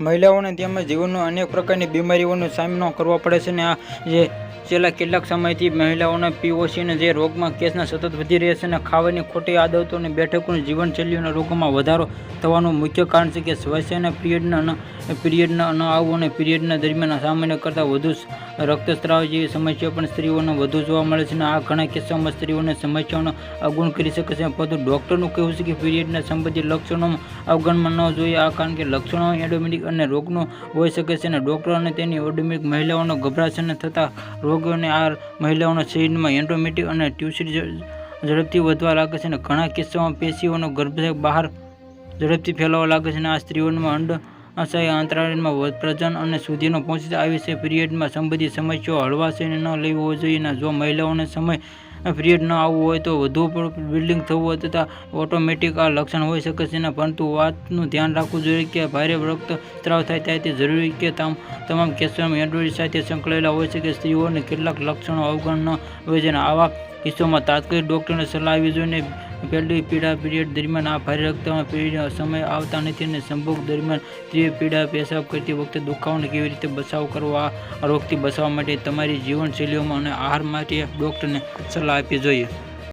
મહિલાઓને તેમજ જીવનનો અનેક પ્રકારની બીમારીઓનો સામનો કરવો પડે છે અને આ જે છેલ્લા કેટલાક સમયથી મહિલાઓના પીઓસીને જે રોગમાં કેસના સતત વધી રહ્યા છે અને ખાવાની ખોટી આદતો અને બેઠકોની જીવનશૈલીઓના રોગોમાં વધારો થવાનું મુખ્ય કારણ છે કે સ્વાસ્થ્યના પિરિયડના ન પિરિયડના ન આવવું અને પિરિયડના દરમિયાન સામાન્ય કરતાં વધુ રક્તસ્રાવ જેવી સમસ્યાઓ પણ સ્ત્રીઓને વધુ જોવા મળે છે અને આ ઘણા કિસ્સાઓમાં સ્ત્રીઓને સમસ્યાઓનો અવગુણ કરી શકે છે, પરંતુ ડૉક્ટરનું કહેવું છે કે પિરિયડના સંબંધિત લક્ષણોમાં અવગણમાં ન જોઈએ, આ કારણ કે લક્ષણો એડોમેટિક અને રોગનો હોઈ શકે છે અને ડૉક્ટર અને તેની ઓડમિક મહિલાઓનો ગભરાશન થતા રોગોને આ મહિલાઓના શરીરમાં એન્ડોમેટિક અને ટ્યુસિડ ઝડપથી વધવા લાગે છે અને ઘણા કિસ્સાઓમાં પેશીઓનો ગર્ભાશય બહાર ઝડપથી ફેલાવા લાગે છે અને આ સ્ત્રીઓમાં અંડ અસહ્ય અંતરાળમાં પ્રજન અને સુધીનો પહોંચી આવી છે પિરિયડમાં સંબંધિત સમસ્યાઓ હળવાશે ન લેવી હોવી જોઈએ અને જો મહિલાઓને સમય પિરિયડ ન આવવું હોય તો વધુ બિલ્ડિંગ થવું હોય તથા ઓટોમેટિક આ લક્ષણ હોઈ શકે છે ને, પરંતુ વાતનું ધ્યાન રાખવું જોઈએ કે ભારે રક્ત સ્ત્રાવ થાય ત્યારે તે જરૂરી કે તમામ કેસોમાં એન્ડ્રોઇડ સાથે સંકળાયેલા હોય છે કે સ્ત્રીઓને કેટલાક લક્ષણો અવગણ ન હોય છે આવા કિસ્સોમાં તાત્કાલિક ડૉક્ટરને સલાહ આપવી જોઈએ પહેલી પીડા પીરિયડ દરમિયાન આ ભારે રક્તમાં પીડા સમય આવતા નથી અને સંભોગ દરમિયાન ત્રીજી પીડા, પેશાબ કરતી વખતે દુખાવાને કેવી રીતે બચાવ કરવો? આ રોગથી બચાવવા માટે તમારી જીવનશૈલીઓમાં અને આહાર માટે ડૉક્ટરને સલાહ આપવી જોઈએ.